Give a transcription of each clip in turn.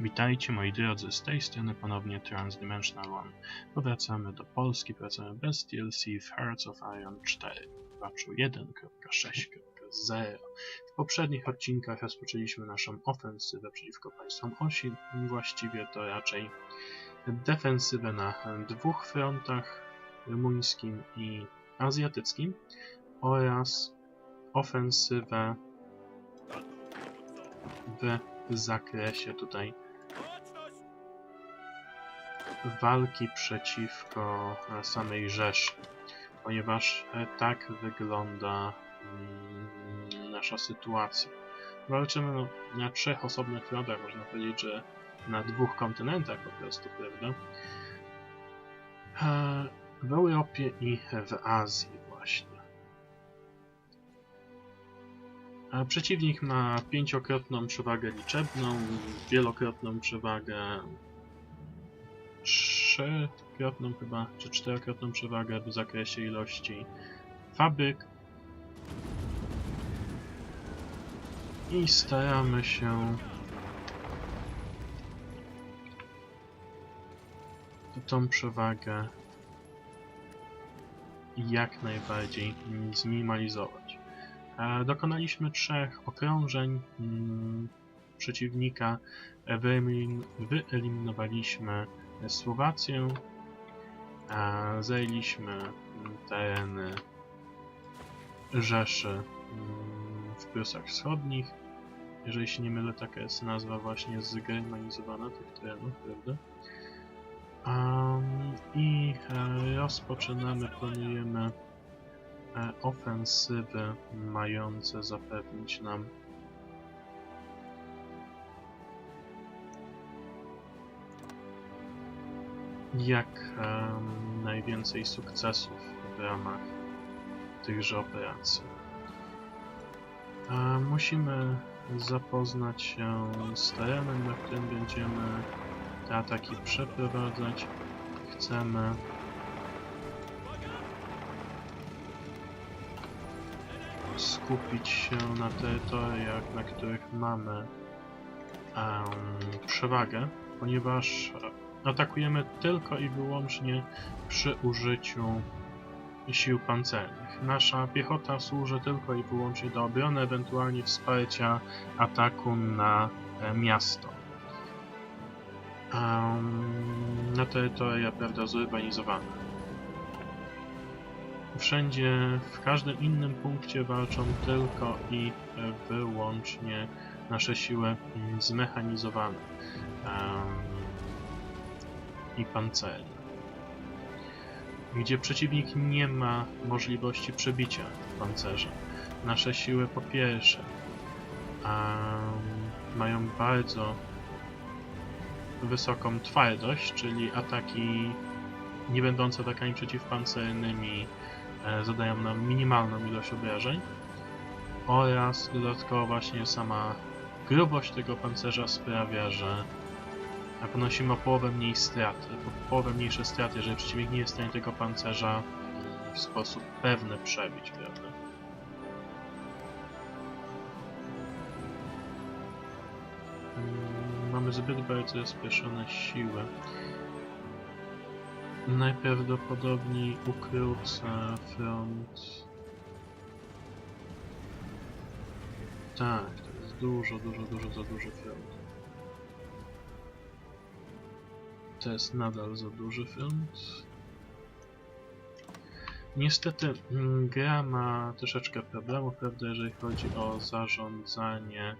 Witajcie moi drodzy, z tej strony ponownie Transdimensional One. Powracamy do Polski, wracamy bez DLC w Hearts of Iron 4, w patchu 1.6.0. W poprzednich odcinkach rozpoczęliśmy naszą ofensywę przeciwko państwom osi, właściwie to raczej defensywę na dwóch frontach, rumuńskim i azjatyckim oraz ofensywę w zakresie tutaj walki przeciwko samej Rzeszy, ponieważ e, tak wygląda mm, nasza sytuacja. Walczymy no, na trzech osobnych frontach, można powiedzieć, że na dwóch kontynentach po prostu, prawda? E, W Europie i w Azji właśnie. Przeciwnik ma pięciokrotną przewagę liczebną, wielokrotną przewagę, trzykrotną chyba, czy czterokrotną przewagę w zakresie ilości fabryk. I staramy się tą przewagę jak najbardziej zminimalizować. E, Dokonaliśmy trzech okrążeń mm, przeciwnika. E, Wyeliminowaliśmy Słowację. a Zajęliśmy tereny Rzeszy mm, w Prusach Wschodnich. Jeżeli się nie mylę, taka jest nazwa właśnie zgermanizowana tych terenów, prawda? Um, I e, rozpoczynamy, planujemy e, ofensywy mające zapewnić nam jak em, najwięcej sukcesów w ramach tychże operacji. E, musimy zapoznać się z terenem, na którym będziemy te ataki przeprowadzać. Chcemy skupić się na terytoriach, na których mamy em, przewagę, ponieważ atakujemy tylko i wyłącznie przy użyciu sił pancernych. Nasza piechota służy tylko i wyłącznie do obrony, ewentualnie wsparcia ataku na e, miasto. Em, na terytoria, prawda, zurbanizowane. Wszędzie, w każdym innym punkcie walczą tylko i wyłącznie nasze siły mm, zmechanizowane i pancerne. Gdzie przeciwnik nie ma możliwości przebicia pancerza. Nasze siły po pierwsze mają bardzo wysoką twardość, czyli ataki nie będące atakami przeciwpancernymi zadają nam minimalną ilość obrażeń oraz dodatkowo właśnie sama grubość tego pancerza sprawia, że ponosimy o połowę mniej strat, o połowę mniejsze straty, jeżeli przeciwnik nie jest w stanie tego pancerza w sposób pewny przebić, prawda? Mm, Mamy zbyt bardzo rozproszone siły. Najprawdopodobniej ukrócę front. Tak, to jest dużo, dużo, dużo za duży front. To jest nadal za duży front. Niestety mm, gra ma troszeczkę problemów, prawda, jeżeli chodzi o zarządzanie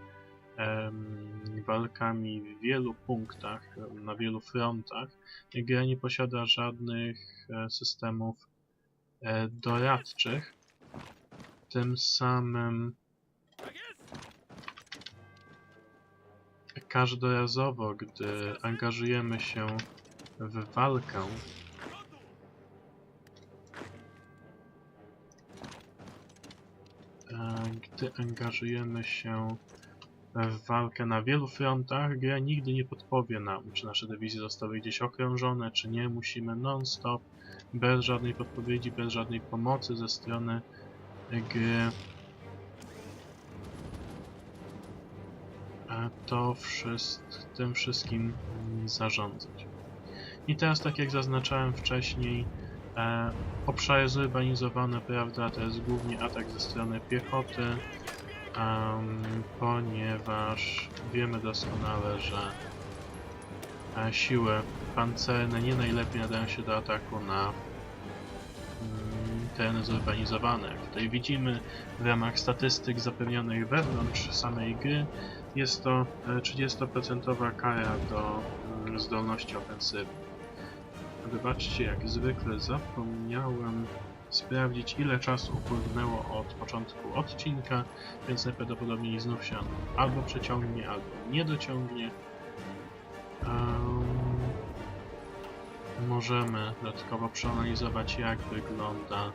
walkami w wielu punktach, na wielu frontach. Gra nie posiada żadnych e, systemów e, doradczych. Tym samym każdorazowo, gdy angażujemy się w walkę, e, gdy angażujemy się w walkę na wielu frontach, gra nigdy nie podpowie nam, czy nasze dywizje zostały gdzieś okrążone, czy nie. Musimy non-stop, bez żadnej podpowiedzi, bez żadnej pomocy ze strony gry A to wszystko tym wszystkim zarządzać. I teraz, tak jak zaznaczałem wcześniej, e, obszary zurbanizowane, prawda, to jest głównie atak ze strony piechoty, em, ponieważ wiemy doskonale, że e, siły pancerne nie najlepiej nadają się do ataku na mm, tereny zurbanizowane. Tutaj widzimy w ramach statystyk zapewnionych wewnątrz samej gry, jest to e, 30% kara do mm, zdolności ofensywnej. Wybaczcie, jak zwykle zapomniałem sprawdzić ile czasu upłynęło od początku odcinka, więc najprawdopodobniej znów się albo przeciągnie, albo nie dociągnie. Em, możemy dodatkowo przeanalizować jak wygląda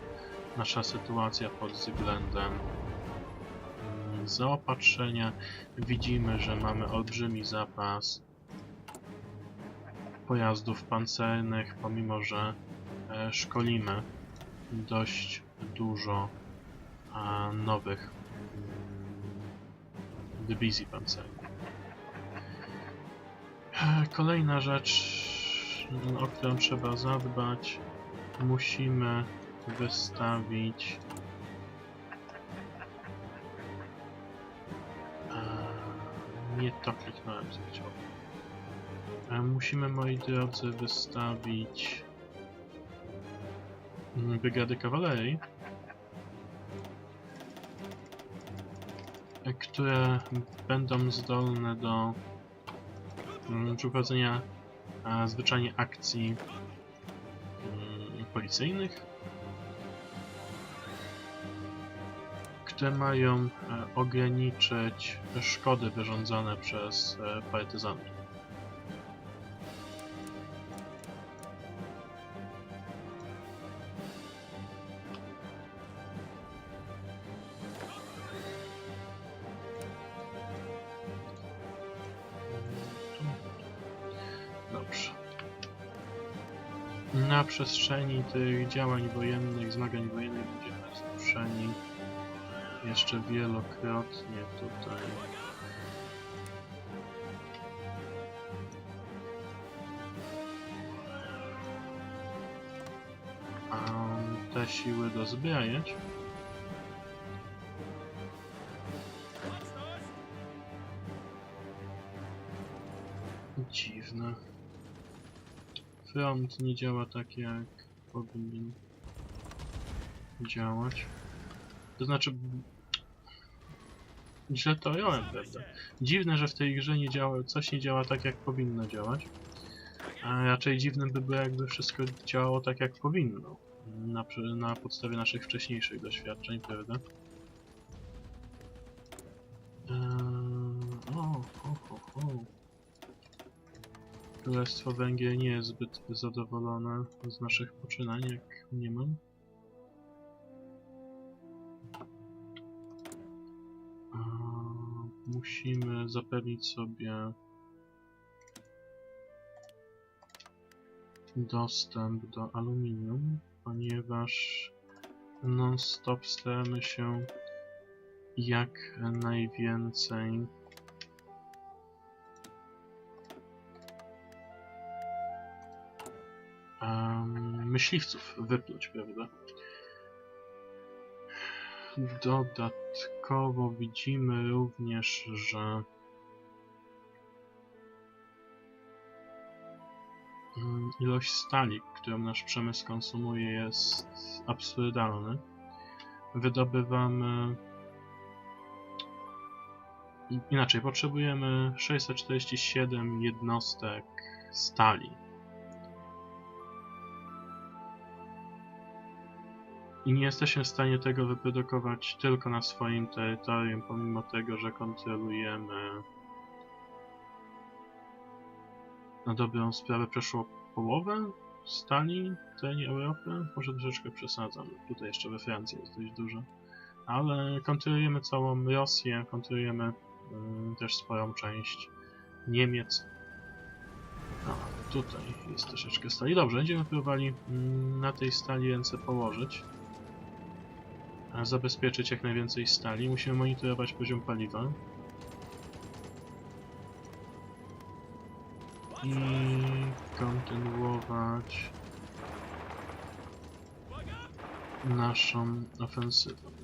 nasza sytuacja pod względem zaopatrzenia. Widzimy, że mamy olbrzymi zapas pojazdów pancernych, pomimo że e, szkolimy dość dużo a, nowych dywizji pancernych. E, Kolejna rzecz, o którą trzeba zadbać, musimy wystawić e, nie to kliknąłem, chciałem. E, Musimy, moi drodzy, wystawić brygady kawalerii, e, które będą zdolne do mm, przeprowadzenia e, zwyczajnie akcji mm, policyjnych, które mają e, ograniczyć szkody wyrządzone przez partyzantów. Przestrzeni tych działań wojennych, zmagań wojennych będziemy zmuszeni jeszcze wielokrotnie tutaj te siły dozbrajać. Front nie działa tak jak powinien działać. To znaczy... Źle to ująłem, prawda? Dziwne, że w tej grze nie działa, coś nie działa tak jak powinno działać. A raczej dziwne by było jakby wszystko działało tak jak powinno. Na, na podstawie naszych wcześniejszych doświadczeń, prawda? Królestwo Węgier nie jest zbyt zadowolone z naszych poczynań, jak mniemam. A, Musimy zapewnić sobie dostęp do aluminium, ponieważ non-stop staramy się jak najwięcej myśliwców wypluć, prawda? Dodatkowo widzimy również, że mm, ilość stali, którą nasz przemysł konsumuje jest absurdalny. Wydobywamy inaczej, potrzebujemy 647 jednostek stali. I nie jesteśmy w stanie tego wyprodukować tylko na swoim terytorium, pomimo tego, że kontrolujemy na dobrą sprawę przeszło połowę stali w terenie Europy. Może troszeczkę przesadzam. Tutaj jeszcze we Francji jest dość dużo. Ale kontrolujemy całą Rosję, kontrolujemy mm, też sporą część Niemiec. A, tutaj jest troszeczkę stali. Dobrze, będziemy próbowali mm, na tej stali ręce położyć zabezpieczyć jak najwięcej stali. Musimy monitorować poziom paliwa. i kontynuować naszą ofensywą.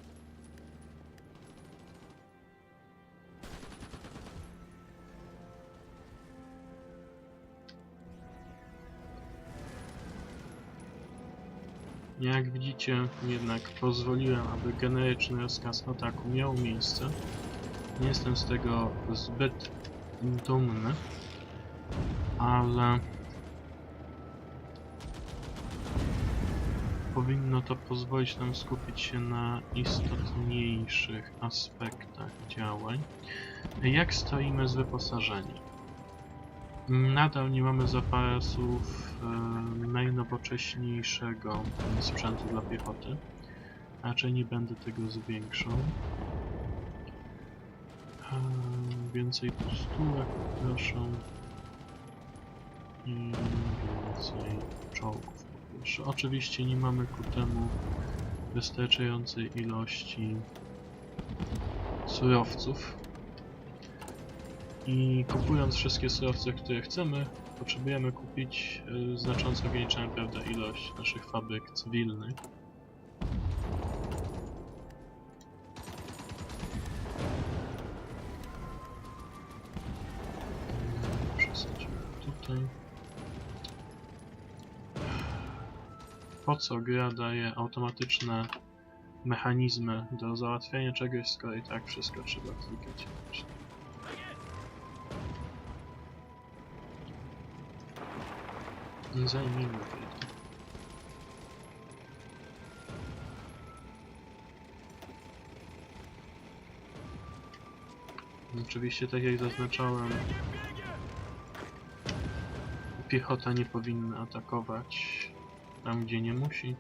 Jak widzicie, jednak pozwoliłem, aby generyczny rozkaz ataku miał miejsce. Nie jestem z tego zbyt dumny, ale powinno to pozwolić nam skupić się na istotniejszych aspektach działań. Jak stoimy z wyposażeniem? Nadal nie mamy zapasów e, najnowocześniejszego sprzętu dla piechoty. Raczej nie będę tego zwiększał. E, więcej postulek proszę. I więcej czołgów poproszę. Oczywiście nie mamy ku temu wystarczającej ilości surowców. I kupując wszystkie surowce, które chcemy, potrzebujemy kupić y, znacząco większą prawda, ilość naszych fabryk cywilnych. Tutaj. Po co gra daje automatyczne mechanizmy do załatwiania czegoś, skoro i tak wszystko trzeba klikać. Nie zajmijmy tego. Oczywiście, tak jak zaznaczałem, piechota nie powinna atakować tam, gdzie nie musi.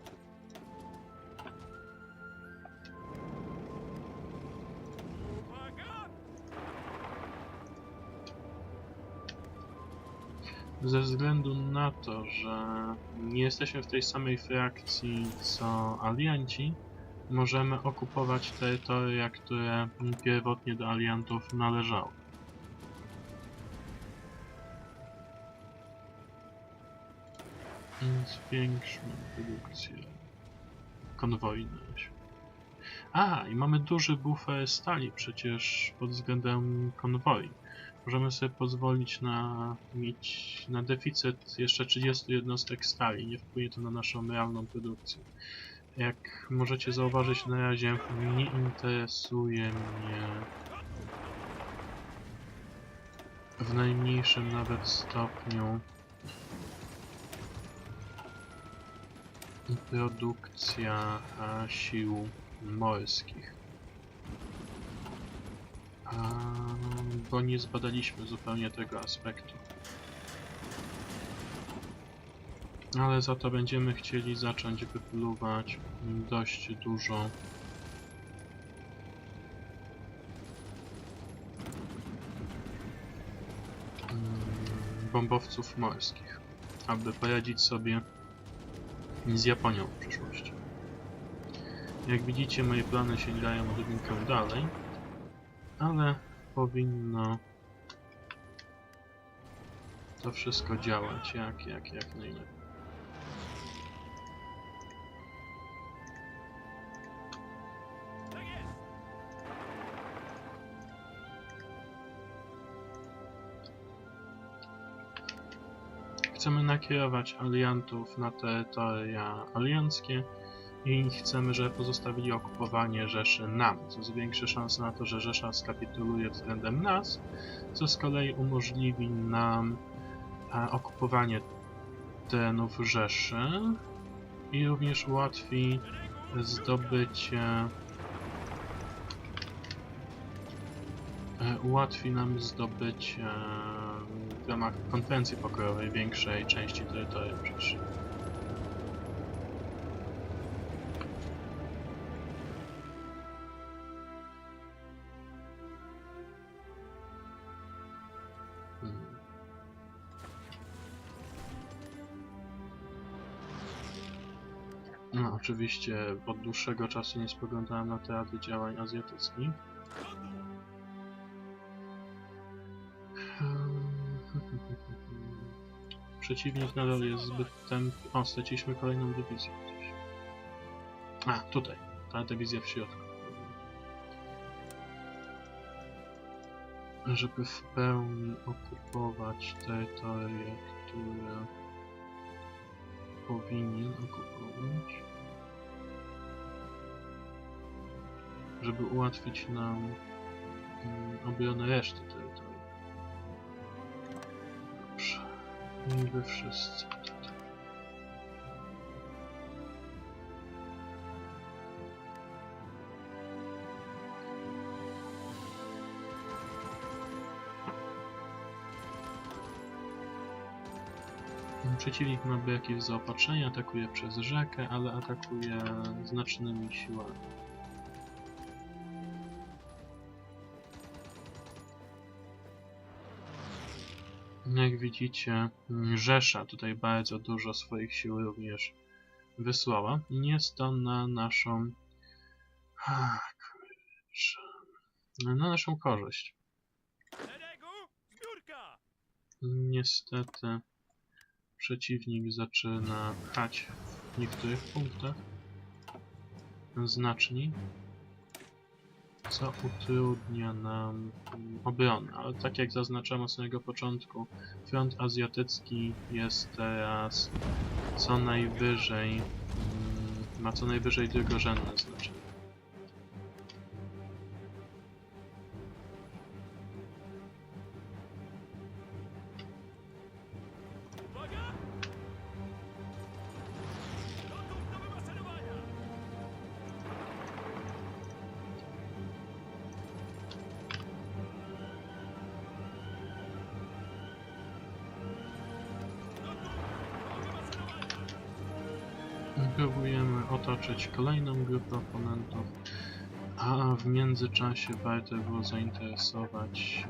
Ze względu na to, że nie jesteśmy w tej samej frakcji co alianci, możemy okupować terytoria, które pierwotnie do aliantów należały. Zwiększmy produkcję konwojność. A, i mamy duży bufer stali przecież pod względem konwoi. Możemy sobie pozwolić na mieć na deficyt jeszcze 30 jednostek stali. Nie wpłynie to na naszą realną produkcję. Jak możecie zauważyć na razie nie interesuje mnie w najmniejszym nawet stopniu produkcja sił morskich. Bo nie zbadaliśmy zupełnie tego aspektu. Ale za to będziemy chcieli zacząć wypluwać dość dużo bombowców morskich, aby poradzić sobie z Japonią w przyszłości. Jak widzicie, moje plany sięgają odrobinkę dalej, ale powinno to wszystko działać jak, jak, jak najlepiej. Chcemy nakierować aliantów na terytoria alianckie i chcemy, żeby pozostawili okupowanie Rzeszy nam, co zwiększy szanse na to, że Rzesza skapituluje względem nas, co z kolei umożliwi nam e, okupowanie terenów Rzeszy i również ułatwi zdobycie e, ułatwi nam zdobycie w ramach konwencji pokojowej większej części terytorium Rzeszy. Oczywiście od dłuższego czasu nie spoglądałem na teatry działań azjatyckich. Hmm. przeciwnik nadal jest zbyt tępy. O, straciliśmy kolejną dywizję gdzieś. A, tutaj. Ta dywizja w środku. Żeby w pełni okupować terytorie, które powinien okupować. Żeby ułatwić nam mm, obronę reszty terytorium. Dobrze. Niby wszyscy. Przeciwnik ma jakieś zaopatrzenie, atakuje przez rzekę, ale atakuje znacznymi siłami. Jak widzicie, Rzesza tutaj bardzo dużo swoich sił również wysłała. I jest to na naszą... Na naszą korzyść. Niestety przeciwnik zaczyna pchać w niektórych punktach znaczni, co utrudnia nam obronę. Ale tak jak zaznaczałem od samego początku, front azjatycki jest teraz co najwyżej, mm, ma co najwyżej drugorzędne znaczenie. Wymaszerowania! Próbujemy otoczyć kolejną grupę oponentów, a w międzyczasie warto było zainteresować się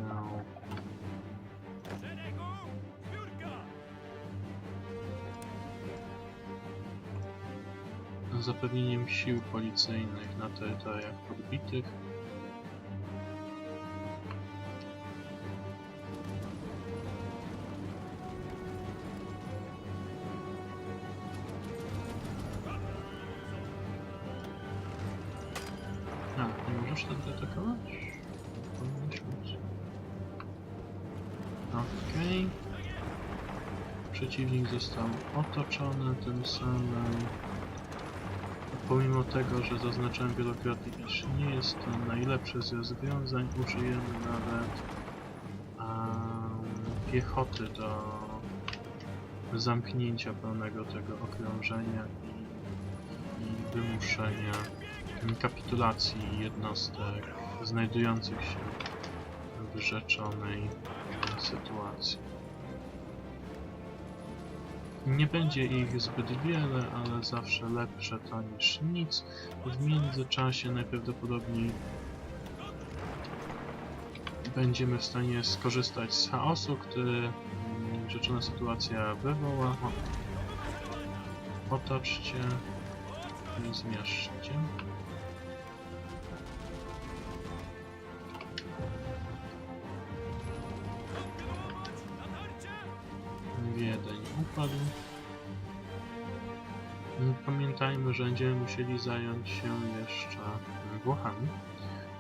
zapewnieniem sił policyjnych na terytoriach podbitych. Okej. Przeciwnik został otoczony tym samym. Pomimo tego, że zaznaczałem wielokrotnie, iż nie jest to najlepsze z rozwiązań, użyjemy nawet em, piechoty do zamknięcia pełnego tego okrążenia i, i wymuszenia kapitulacji jednostek znajdujących się w rzeczonej sytuacji. Nie będzie ich zbyt wiele, ale zawsze lepsze to niż nic. W międzyczasie najprawdopodobniej będziemy w stanie skorzystać z chaosu, który mm, rzeczona sytuacja wywoła. Otoczcie i zmiażdżcie. Wiedeń upadł. Pamiętajmy, że będziemy musieli zająć się jeszcze Włochami,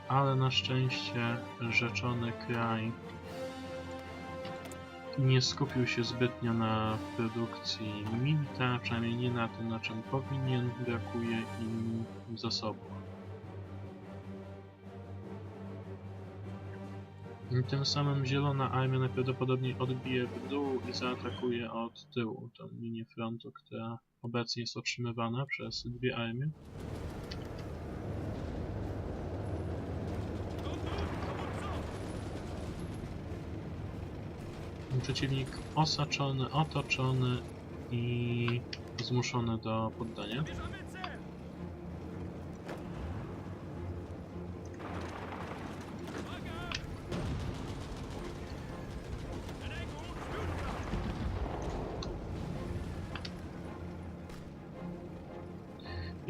ale na szczęście rzeczony kraj nie skupił się zbytnio na produkcji milita, przynajmniej nie na tym, na czym powinien, brakuje im zasobów. Tym samym zielona armia najprawdopodobniej odbije w dół i zaatakuje od tyłu tą linię frontu, która obecnie jest otrzymywana przez dwie armie. Przeciwnik osaczony, otoczony i zmuszony do poddania.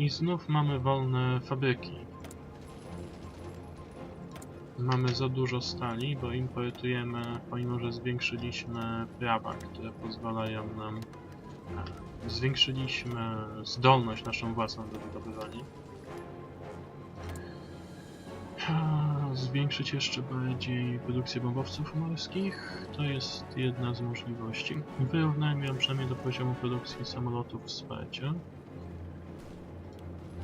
I znów mamy wolne fabryki. mamy za dużo stali, bo importujemy, pomimo że zwiększyliśmy prawa, które pozwalają nam. e, Zwiększyliśmy zdolność naszą własną do wydobywania. A, Zwiększyć jeszcze bardziej produkcję bombowców morskich. To jest jedna z możliwości. Wyrównajmy ją przynajmniej do poziomu produkcji samolotów wsparcia.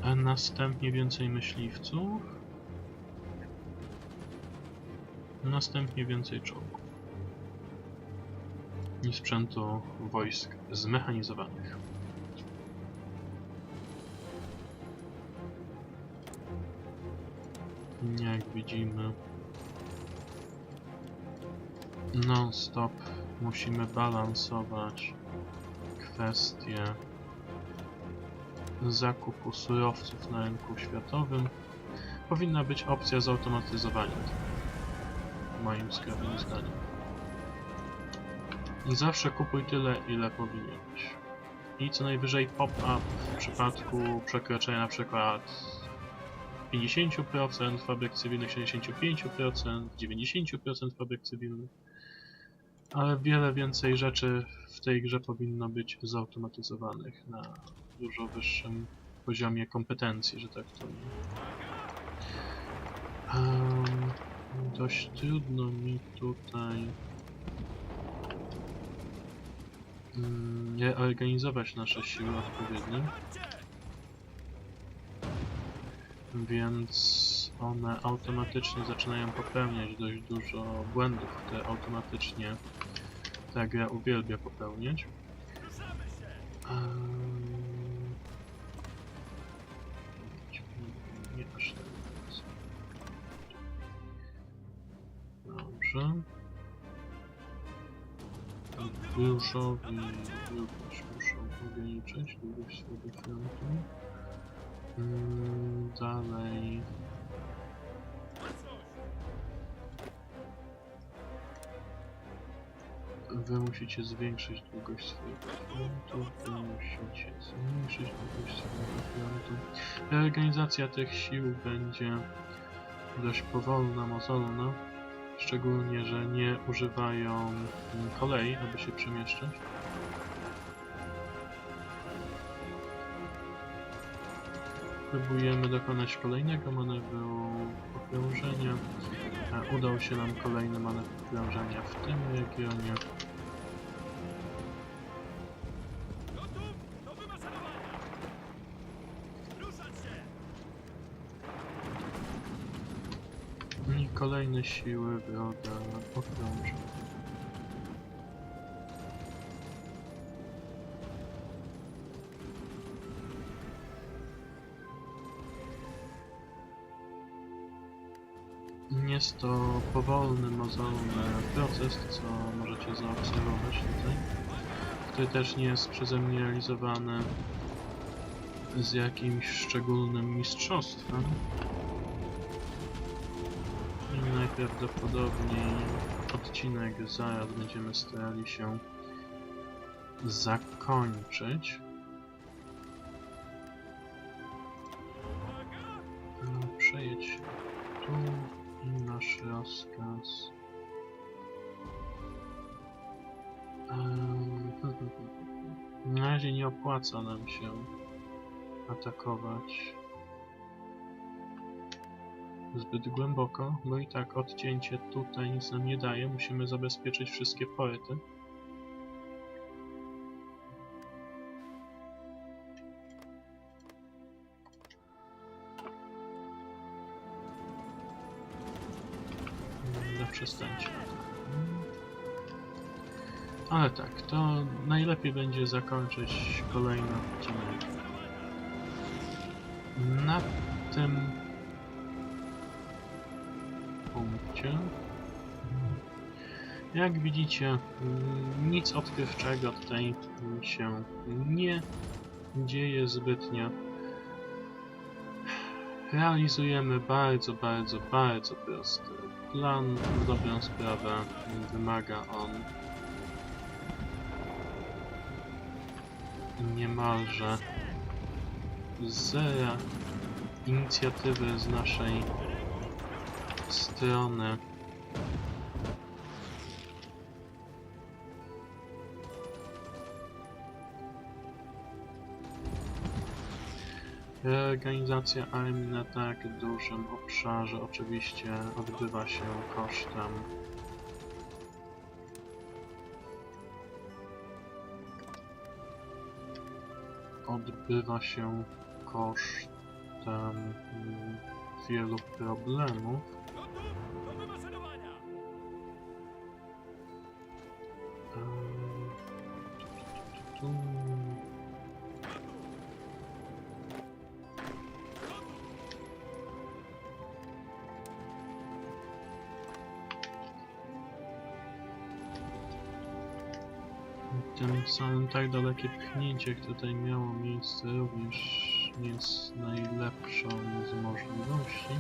A następnie więcej myśliwców. Następnie więcej czołgów. I sprzętu wojsk zmechanizowanych. Jak widzimy, non-stop musimy balansować kwestie zakupu surowców na rynku światowym. Powinna być opcja zautomatyzowania moim skromnym zdaniem. I zawsze kupuj tyle, ile powinieneś. I co najwyżej pop-up w przypadku przekroczenia na przykład 50% fabryk cywilnych, 75%, 90% fabryk cywilnych. Ale wiele więcej rzeczy w tej grze powinno być zautomatyzowanych na dużo wyższym poziomie kompetencji, że tak to. Em, dość trudno mi tutaj mm, reorganizować nasze siły odpowiednio. więc one automatycznie zaczynają popełniać dość dużo błędów, które automatycznie ta gra uwielbia popełniać. Ruszamy Dobrze. Różowi również muszą ograniczyć długość swojego frontu. Dalej. Wy musicie zwiększyć długość swojego frontu, wy musicie zmniejszyć długość swojego frontu. Reorganizacja tych sił będzie dość powolna, mozolna. Szczególnie, że nie używają kolei, aby się przemieszczać. Próbujemy dokonać kolejnego manewru okrążenia. E, Udał się nam kolejny manewr okrążenia w tym regionie. Kolejne siły wroga okrążą. Jest to powolny, mozolny proces, co możecie zaobserwować tutaj, który też nie jest przeze mnie realizowany z jakimś szczególnym mistrzostwem. Najprawdopodobniej odcinek zaraz będziemy starali się zakończyć. No, tu i nasz rozkaz. Na razie nie opłaca nam się atakować zbyt głęboko, bo i tak odcięcie tutaj nic nam nie daje. Musimy zabezpieczyć wszystkie porty. Do przestańcia. Ale tak, to najlepiej będzie zakończyć kolejny odcinek na tym Jak widzicie, mm, nic odkrywczego tutaj się nie dzieje zbytnio. Realizujemy bardzo, bardzo, bardzo prosty plan. Dobrą sprawę wymaga on niemalże zera inicjatywy z naszej strony Reorganizacja armii na tak dużym obszarze oczywiście odbywa się kosztem odbywa się kosztem wielu problemów. Dalekie pchnięcie, które tutaj miało miejsce, również nie jest najlepszą z możliwości.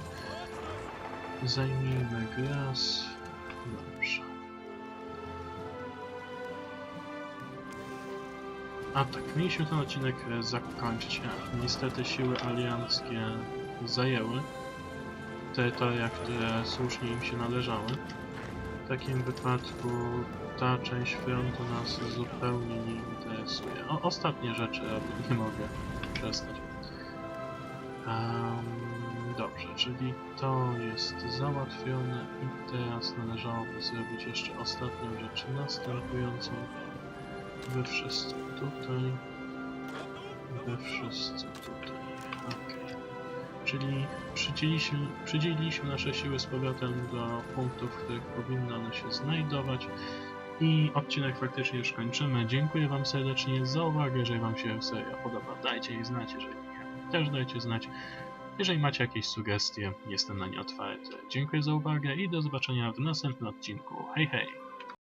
Zajmijmy gras. Dobrze. A tak, mieliśmy ten odcinek zakończyć. Niestety siły alianckie zajęły terytoria, które słusznie im się należały. W takim wypadku ta część frontu nas zupełnie nie interesuje. O, ostatnie rzeczy robię, nie mogę przestać. Em, dobrze, czyli to jest załatwione i teraz należałoby zrobić jeszcze ostatnią rzecz następującą. Wy wszyscy tutaj. Wy wszyscy tutaj. Czyli przydzieliliśmy nasze siły z powrotem do punktów, w których powinny one się znajdować. I odcinek faktycznie już kończymy. Dziękuję Wam serdecznie za uwagę. Jeżeli Wam się seria podoba, dajcie jej znać. Jeżeli nie, też dajcie znać. Jeżeli macie jakieś sugestie, jestem na nie otwarty. Dziękuję za uwagę i do zobaczenia w następnym odcinku. Hej, hej!